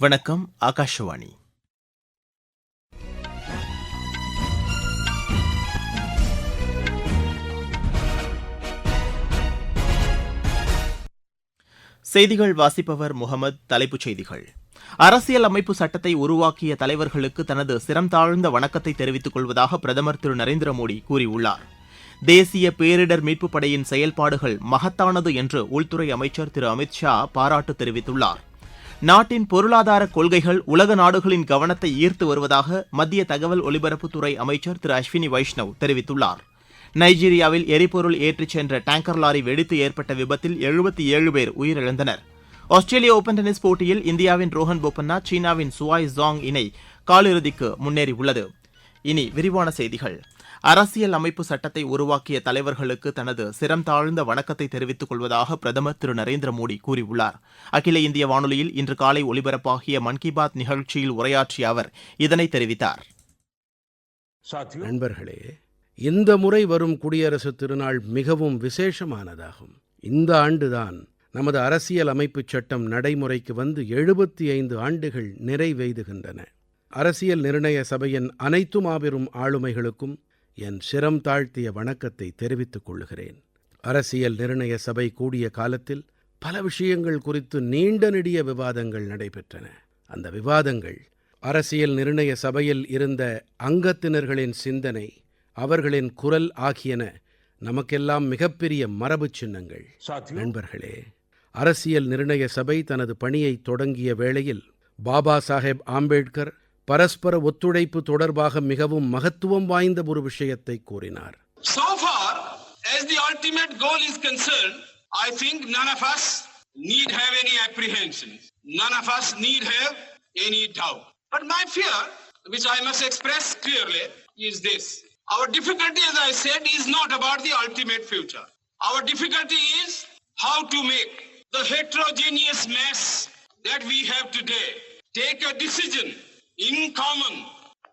வணக்கம் ஆகாஷவாணி. செய்திகள் வாசிப்பவர் முகமது தலைப்புச் செய்திகள். அரசியல் அமைப்பு சட்டத்தை உருவாக்கிய தலைவர்களுக்கு தனது சிரம் தாழ்ந்த வணக்கத்தை தெரிவித்துக் கொள்வதாக பிரதமர் திரு நரேந்திர மோடி கூறியுள்ளார். தேசிய பேரிடர் மீட்புப் படையின் செயல்பாடுகள் மகத்தானது என்று உள்துறை அமைச்சர் திரு அமித் ஷா பாராட்டு தெரிவித்துள்ளார். நாட்டின் பொருளாதார கொள்கைகள் உலக நாடுகளின் கவனத்தை ஈர்த்து வருவதாக மத்திய தகவல் ஒலிபரப்புத்துறை அமைச்சர் திரு அஸ்வினி வைஷ்ணவ் தெரிவித்துள்ளார். நைஜீரியாவில் எரிபொருள் ஏற்றிச் சென்ற டேங்கர் லாரி வெடித்து ஏற்பட்ட விபத்தில் எழுபத்தி ஏழு பேர் உயிரிழந்தனர். ஆஸ்திரேலிய ஓபன் டென்னிஸ் போட்டியில் இந்தியாவின் ரோஹன் போபண்ணா சீனாவின் சுவாய் ஜாங் இணை காலிறுதிக்கு முன்னேறியுள்ளது. இனி விரிவான செய்திகள். அரசியல் அமைப்பு சட்டத்தை உருவாக்கிய தலைவர்களுக்கு தனது சிரம் தாழ்ந்த வணக்கத்தை தெரிவித்துக் கொள்வதாக பிரதமர் திரு. நரேந்திர மோடி கூறியுள்ளார். அகில இந்திய வானொலியில் இன்று காலை ஒலிபரப்பாகிய மன் கி பாத் நிகழ்ச்சியில் உரையாற்றிய அவர் இதனை தெரிவித்தார். நண்பர்களே இந்த முறை வரும் குடியரசுத் திருநாள் மிகவும் விசேஷமானதாகும். இந்த ஆண்டுதான் நமது அரசியல் அமைப்புச் சட்டம் நடைமுறைக்கு வந்து எழுபத்தி ஐந்து ஆண்டுகள் நிறைவெய்துகின்றன. அரசியல் நிர்ணய சபையின் அனைத்து மாபெரும் ஆளுமைகளுக்கும் என் சிரம் தாழ்த்திய வணக்கத்தை தெரிவித்துக் கொள்கிறேன் அரசியல் நிர்ணய சபை கூடிய காலத்தில் பல விஷயங்கள் குறித்து நீண்ட நெடிய விவாதங்கள் நடைபெற்றன. அந்த விவாதங்கள் அரசியல் நிர்ணய சபையில் இருந்த அங்கத்தினர்களின் சிந்தனை அவர்களின் குரல் ஆகியன நமக்கெல்லாம் மிகப்பெரிய மரபுச் சின்னங்கள். நண்பர்களே அரசியல் நிர்ணய சபை தனது பணியை தொடங்கிய வேளையில் பாபா சாஹேப் ஆம்பேட்கர் பரஸ்பர ஒத்துழைப்பு தொடர்பாக மிகவும் மகத்துவம் வாய்ந்த ஒரு விஷயத்தை கூறினார் So far as the ultimate goal is concerned, I think none of us need have any apprehensions. None of us need have any doubt. But my fear, which I must express clearly, is this. Our difficulty, as I said, is not about the ultimate future. Our difficulty is how to make the heterogeneous mess that we have today take a decision in common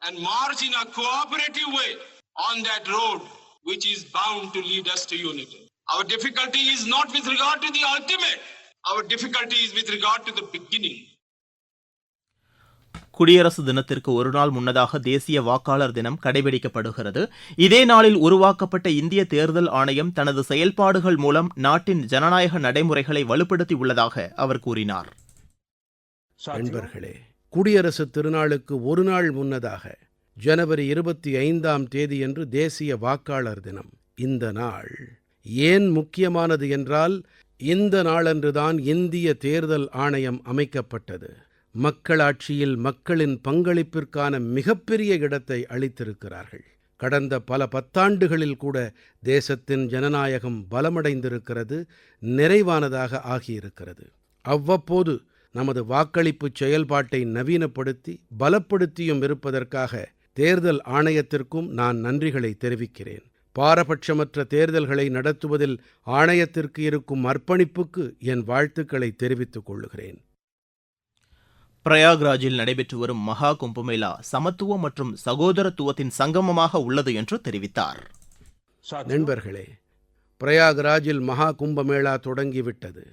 and march in a cooperative way on that road which is bound to lead us to unity. Our difficulty is not with regard to the ultimate. Our difficulty is with regard to the beginning. குடியரசு தினத்திற்கு ஒரு நாள் முன்னதாக தேசிய வாக்காளர் தினம் கடைபிடிக்கப்படுகிறது இதே நாளில் உருவாக்கப்பட்ட இந்திய தேர்தல் ஆணையம் தனது செயல்பாடுகள் மூலம் நாட்டின் ஜனநாயக நடைமுறைகளை வலுப்படுத்தி உள்ளதாக அவர் கூறினார் நண்பர்களே குடியரசுத் திருநாளுக்கு ஒரு நாள் முன்னதாக ஜனவரி இருபத்தி ஐந்தாம் தேதியன்று தேசிய வாக்காளர் தினம். இந்த நாள் ஏன் முக்கியமானது என்றால் இந்த நாளன்றுதான் இந்திய தேர்தல் ஆணையம் அமைக்கப்பட்டது. மக்களாட்சியில் மக்களின் பங்களிப்பிற்கான மிகப்பெரிய இடத்தை அளித்திருக்கிறார்கள். கடந்த பல பத்தாண்டுகளில் கூட தேசத்தின் ஜனநாயகம் பலமடைந்திருக்கிறது நிறைவானதாக ஆகியிருக்கிறது. அவ்வப்போது நமது வாக்களிப்புச் செயல்பாட்டை நவீனப்படுத்தி பலப்படுத்தியும் இருப்பதற்காக தேர்தல் ஆணையத்திற்கும் நான் நன்றிகளை தெரிவிக்கிறேன். பாரபட்சமற்ற தேர்தல்களை நடத்துவதில் ஆணையத்திற்கு இருக்கும் அர்ப்பணிப்புக்கு என் வாழ்த்துக்களை தெரிவித்துக் கொள்கிறேன் பிரயாக்ராஜில் நடைபெற்று வரும் மகா கும்பமேளா சமத்துவம் மற்றும் சகோதரத்துவத்தின் சங்கமமாக உள்ளது என்று தெரிவித்தார். நண்பர்களே பிரயாக்ராஜில் மகா கும்பமேளா தொடங்கிவிட்டது.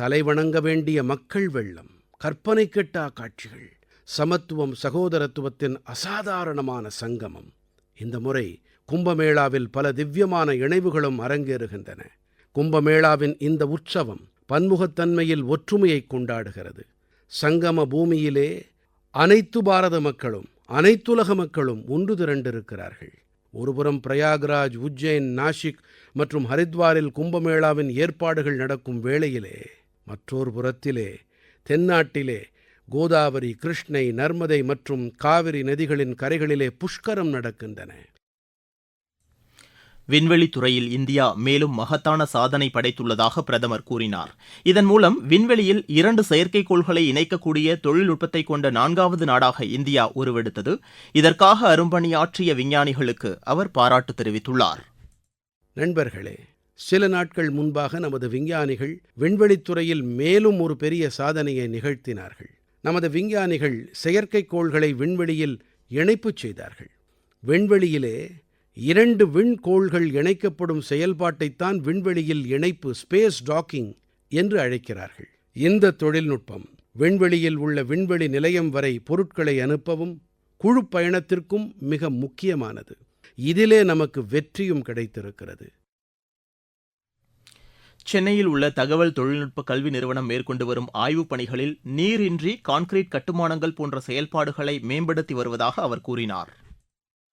தலைவணங்க வேண்டிய மக்கள் வெள்ளம் கற்பனை கெட்டா காட்சிகள் சமத்துவம் சகோதரத்துவத்தின் அசாதாரணமான சங்கமம். இந்த முறை கும்பமேளாவில் பல திவ்யமான இணைவுகளும் அரங்கேறுகின்றன. கும்பமேளாவின் இந்த உற்சவம் பன்முகத்தன்மையில் ஒற்றுமையை கொண்டாடுகிறது. சங்கம பூமியிலே அனைத்து பாரத மக்களும் அனைத்துலக மக்களும் ஒன்று திரண்டிருக்கிறார்கள். ஒருபுறம் பிரயாக்ராஜ் உஜ்ஜைன் நாஷிக் மற்றும் ஹரித்வாரில் கும்பமேளாவின் ஏற்பாடுகள் நடக்கும் வேளையிலே மற்றொரு புறத்திலே தென்னாட்டிலே கோதாவரி கிருஷ்ணை நர்மதை மற்றும் காவிரி நதிகளின் கரைகளிலே புஷ்கரம் நடக்கின்றன. விண்வெளி துறையில் இந்தியா மேலும் மகத்தான சாதனை படைத்துள்ளதாக பிரதமர் கூறினார். இதன் மூலம் விண்வெளியில் இரண்டு செயற்கைக்கோள்களை இணைக்கக்கூடிய தொழில்நுட்பத்தை கொண்ட நான்காவது நாடாக இந்தியா உருவெடுத்தது. இதற்காக அரும்பணியாற்றிய விஞ்ஞானிகளுக்கு அவர் பாராட்டு தெரிவித்துள்ளார். நண்பர்களே சில நாட்கள் முன்பாக நமது விஞ்ஞானிகள் விண்வெளித்துறையில் மேலும் ஒரு பெரிய சாதனையை நிகழ்த்தினார்கள். நமது விஞ்ஞானிகள் செயற்கைக்கோள்களை விண்வெளியில் இணைப்புச் செய்தார்கள். விண்வெளியிலே இரண்டு விண்கோள்கள் இணைக்கப்படும் செயல்பாட்டைத்தான் விண்வெளியில் இணைப்பு ஸ்பேஸ் டாக்கிங் என்று அழைக்கிறார்கள். இந்த தொழில்நுட்பம் விண்வெளியில் உள்ள விண்வெளி நிலையம் வரை பொருட்களை அனுப்பவும் குழு பயணத்திற்கும் மிக முக்கியமானது. இதிலே நமக்கு வெற்றியும் கிடைத்திருக்கிறது. சென்னையில் உள்ள தகவல் தொழில்நுட்ப கல்வி நிறுவனம் மேற்கொண்டு வரும் ஆய்வுப் பணிகளில் நீரின்றி கான்கிரீட் கட்டுமானங்கள் போன்ற செயல்பாடுகளை மேம்படுத்தி வருவதாக அவர் கூறினார்.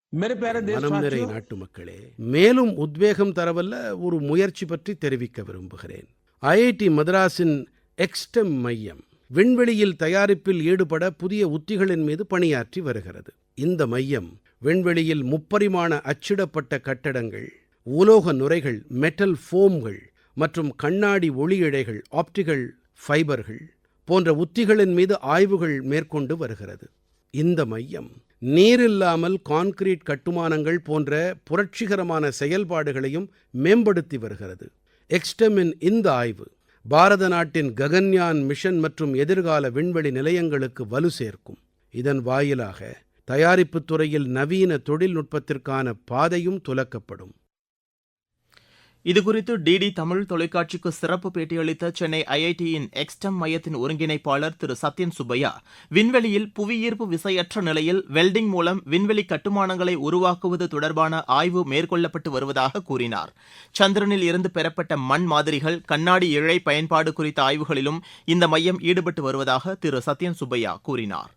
நாட்டு மக்களே மேலும் உத்வேகம் தரவல்ல ஒரு முயற்சி பற்றி தெரிவிக்க விரும்புகிறேன். ஐஐடி மதராஸின் எக்ஸ்டெம் மையம் விண்வெளியில் தயாரிப்பில் ஈடுபட புதிய உத்திகளின் மீது பணியாற்றி வருகிறது. இந்த மையம் விண்வெளியில் முப்பரிமாண அச்சிடப்பட்ட கட்டடங்கள் உலோக நுரைகள் மெட்டல் ஃபோம்கள் மற்றும் கண்ணாடி ஒளி இழைகள் ஆப்டிகல் ஃபைபர்கள் போன்ற உத்திகளின் மீது ஆய்வுகள் மேற்கொண்டு வருகிறது. இந்த மையம் நீரில்லாமல் கான்கிரீட் கட்டுமானங்கள் போன்ற புரட்சிகரமான செயல்பாடுகளையும் மேம்படுத்தி வருகிறது. எக்ஸ்டெமின் இந்த ஆய்வு பாரத நாட்டின் ககன்யான் மிஷன் மற்றும் எதிர்கால விண்வெளி நிலையங்களுக்கு வலு சேர்க்கும். இதன் வாயிலாக தயாரிப்புத் துறையில் நவீன தொழில்நுட்பத்திற்கான பாதையும் துலக்கப்படும். இதுகுறித்து டிடி தமிழ் தொலைக்காட்சிக்கு சிறப்பு பேட்டியளித்த சென்னை ஐஐடியின் எக்ஸ்டம் மையத்தின் ஒருங்கிணைப்பாளர் திரு சத்யன் சுப்பையா விண்வெளியில் புவியீர்ப்பு விசையற்ற நிலையில் வெல்டிங் மூலம் விண்வெளி கட்டுமானங்களை உருவாக்குவது தொடர்பான ஆய்வு மேற்கொள்ளப்பட்டு வருவதாக கூறினார். சந்திரனில் இருந்து பெறப்பட்ட மண் மாதிரிகள் கண்ணாடி இழை பயன்பாடு குறித்த ஆய்வுகளிலும் இந்த மையம் ஈடுபட்டு வருவதாக திரு சத்யன் சுப்பையா கூறினார்.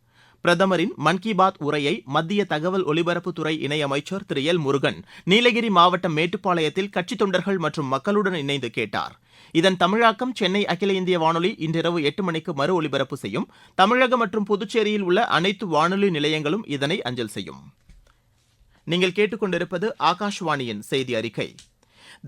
பிரதமரின் மன் கி பாத் உரையை மத்திய தகவல் ஒலிபரப்புத்துறை இணையமைச்சர் திரு. எல். முருகன் நீலகிரி மாவட்டம் மேட்டுப்பாளையத்தில் கட்சித் தொண்டர்கள் மற்றும் மக்களுடன் இணைந்து கேட்டார். இதன் தமிழாக்கம் சென்னை அகில இந்திய வானொலி இன்றிரவு எட்டு மணிக்கு மறு ஒலிபரப்பு செய்யும். தமிழகம் மற்றும் புதுச்சேரியில் உள்ள அனைத்து வானொலி நிலையங்களும் இதனை அஞ்சல் செய்யும். நீங்கள் கேட்டுக்கொண்டிருப்பது ஆகாஷ்வாணியின் செய்தி அறிக்கை.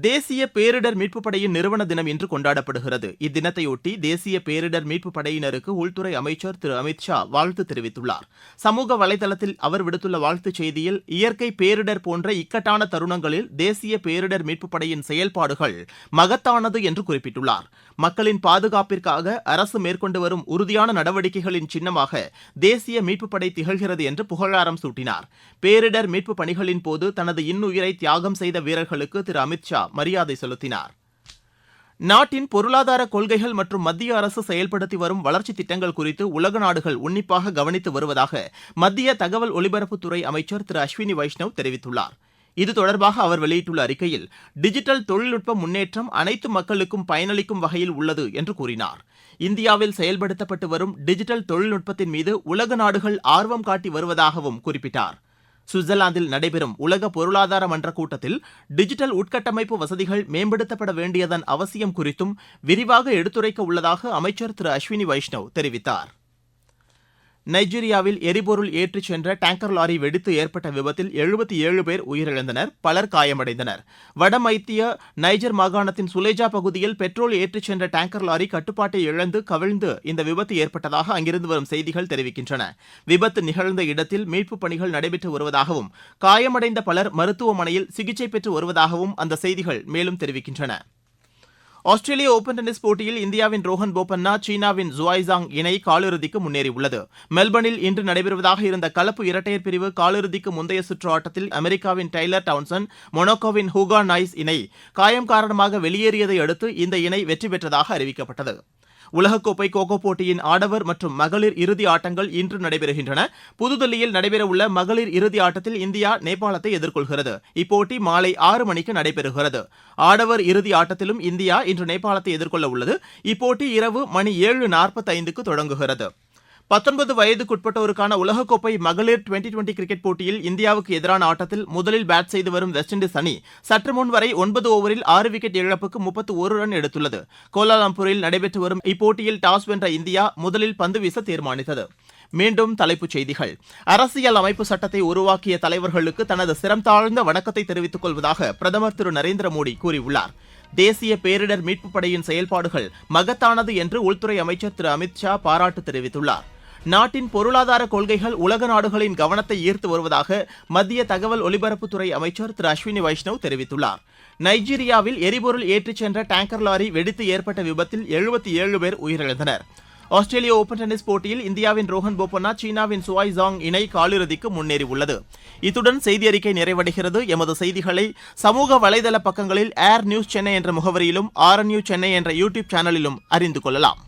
தேசிய பேரிடர் மீட்புப் படையின் நிறுவன தினம் இன்று கொண்டாடப்படுகிறது. இத்தினத்தையொட்டி தேசிய பேரிடர் மீட்புப் படையினருக்கு உள்துறை அமைச்சர் திரு. அமித் ஷா வாழ்த்து தெரிவித்துள்ளார். சமூக வலைதளத்தில் அவர் விடுத்துள்ள வாழ்த்துச் செய்தியில் இயற்கை பேரிடர் போன்ற இக்கட்டான தருணங்களில் தேசிய பேரிடர் மீட்புப் படையின் செயல்பாடுகள் மகத்தானது என்று குறிப்பிட்டுள்ளார். மக்களின் பாதுகாப்பிற்காக அரசு மேற்கொண்டு வரும் உறுதியான நடவடிக்கைகளின் சின்னமாக தேசிய மீட்புப் படை திகழ்கிறது என்று புகழாரம் சூட்டினார். பேரிடர் மீட்புப் பணிகளின் போது தனது இன்னுயிரை தியாகம் செய்த வீரர்களுக்கு திரு. அமித் ஷா மரியாதை செலுத்தினார். நாட்டின் பொருளாதார கொள்கைகள் மற்றும் மத்திய அரசு செயல்படுத்தி வரும் வளர்ச்சி திட்டங்கள் குறித்து உலக நாடுகள் உன்னிப்பாக கவனித்து வருவதாக மத்திய தகவல் ஒலிபரப்புத்துறை அமைச்சர் திரு அஸ்வினி வைஷ்ணவ் தெரிவித்துள்ளார். இது தொடர்பாக அவர் வெளியிட்டுள்ள அறிக்கையில் டிஜிட்டல் தொழில்நுட்ப முன்னேற்றம் அனைத்து மக்களுக்கும் பயனளிக்கும் வகையில் உள்ளது என்று கூறினார். இந்தியாவில் செயல்படுத்தப்பட்டு வரும் டிஜிட்டல் தொழில்நுட்பத்தின் மீது உலக நாடுகள் ஆர்வம் காட்டி வருவதாகவும் குறிப்பிட்டார். சுவிட்சர்லாந்தில் நடைபெறும் உலக பொருளாதார மன்ற கூட்டத்தில் டிஜிட்டல் உட்கட்டமைப்பு வசதிகள் மேம்படுத்தப்பட வேண்டியதன் அவசியம் குறித்தும் விரிவாக எடுத்துரைக்க உள்ளதாக அமைச்சர் திரு அஸ்வினி வைஷ்ணவ் தெரிவித்தார். நைஜீரியாவில் எரிபொருள் ஏற்றிச் சென்ற டேங்கர் லாரி வெடித்து ஏற்பட்ட விபத்தில் எழுபத்தி ஏழு பேர் உயிரிழந்தனர் பலர் காயமடைந்தனர். வடமைத்திய நைஜர் மாகாணத்தின் சுலேஜா பகுதியில் பெட்ரோல் ஏற்றிச் சென்ற டேங்கர் லாரி கட்டுப்பாட்டை இழந்து கவிழ்ந்து இந்த விபத்து ஏற்பட்டதாக அங்கிருந்து வரும் செய்திகள் தெரிவிக்கின்றன. விபத்து நிகழ்ந்த இடத்தில் மீட்புப் பணிகள் நடைபெற்று வருவதாகவும் காயமடைந்த பலர் மருத்துவமனையில் சிகிச்சை பெற்று வருவதாகவும் அந்த செய்திகள் மேலும் தெரிவிக்கின்றன. ஆஸ்திரேலிய ஓபன் டென்னிஸ் போட்டியில் இந்தியாவின் ரோஹன் போபண்ணா சீனாவின் ஜுவாய்சாங் இணை காலிறுதிக்கு முன்னேறியுள்ளது. மெல்பர்னில் இன்று நடைபெறுவதாக இருந்த கலப்பு இரட்டையர் பிரிவு காலிறுதிக்கு முந்தைய சுற்று ஆட்டத்தில் அமெரிக்காவின் டைலர் டவுன்சன் மொனாக்கோவின் ஹூகா நைஸ் இணை காயம் காரணமாக வெளியேறியதை அடுத்து இந்த இணை வெற்றி பெற்றதாக அறிவிக்கப்பட்டது. உலகக்கோப்பை கோகோ போட்டியின் ஆடவர் மற்றும் மகளிர் இறுதி ஆட்டங்கள் இன்று நடைபெறுகின்றன. புதுதில்லியில் நடைபெறவுள்ள மகளிர் இறுதி ஆட்டத்தில் இந்தியா நேபாளத்தை எதிர்கொள்கிறது. இப்போட்டி மாலை ஆறு மணிக்கு நடைபெறுகிறது. ஆடவர் இறுதி ஆட்டத்திலும் இந்தியா இன்று நேபாளத்தை எதிர்கொள்ள உள்ளது. இப்போட்டி இரவு மணி ஏழு நாற்பத்தைந்துக்கு தொடங்குகிறது. பத்தொன்பது வயதுக்குட்பட்டோருக்கான உலகக்கோப்பை மகளிர் டுவெண்டி டுவெண்டி கிரிக்கெட் போட்டியில் இந்தியாவுக்கு எதிரான ஆட்டத்தில் முதலில் பேட் செய்து வரும் வெஸ்ட் இண்டீஸ் அணி சற்று முன் வரை ஒன்பது ஓவரில் ஆறு விக்கெட் இழப்புக்கு முப்பத்து ஒரு ரன் எடுத்துள்ளது. கோலாலம்பூரில் நடைபெற்று வரும் இப்போட்டியில் டாஸ் வென்ற இந்தியா முதலில் பந்து வீச தீர்மானித்தது. மீண்டும் தலைப்புச் செய்திகள். அரசியல் அமைப்பு சட்டத்தை உருவாக்கிய தலைவர்களுக்கு தனது சிரம் தாழ்ந்த வணக்கத்தை தெரிவித்துக் கொள்வதாக பிரதமர் திரு நரேந்திர மோடி கூறியுள்ளார். தேசிய பேரிடர் மீட்புப் படையின் செயல்பாடுகள் மகத்தானது என்று உள்துறை அமைச்சர் திரு அமித் ஷா பாராட்டு தெரிவித்துள்ளார். நாட்டின் பொருளாதார கொள்கைகள் உலக நாடுகளின் கவனத்தை ஈர்த்து வருவதாக மத்திய தகவல் ஒலிபரப்புத்துறை அமைச்சர் திரு அஸ்வினி வைஷ்ணவ் தெரிவித்துள்ளார். நைஜீரியாவில் எரிபொருள் ஏற்றிச் சென்ற டேங்கர் லாரி வெடித்து ஏற்பட்ட விபத்தில் எழுபத்தி ஏழு பேர் உயிரிழந்தனர். ஆஸ்திரேலிய ஓபன் டென்னிஸ் போட்டியில் இந்தியாவின் ரோஹன் போபண்ணா சீனாவின் சுவாய் ஜாங் இணை காலிறுதிக்கு முன்னேறியுள்ளது. இத்துடன் செய்தி அறிக்கை நிறைவடைகிறது. எமது செய்திகளை சமூக வலைதள பக்கங்களில் ஏர் நியூஸ் சென்னை என்ற முகவரியிலும் ஆர் நியூஸ் சென்னை என்ற யூடியூப் சேனலிலும் அறிந்து கொள்ளலாம்.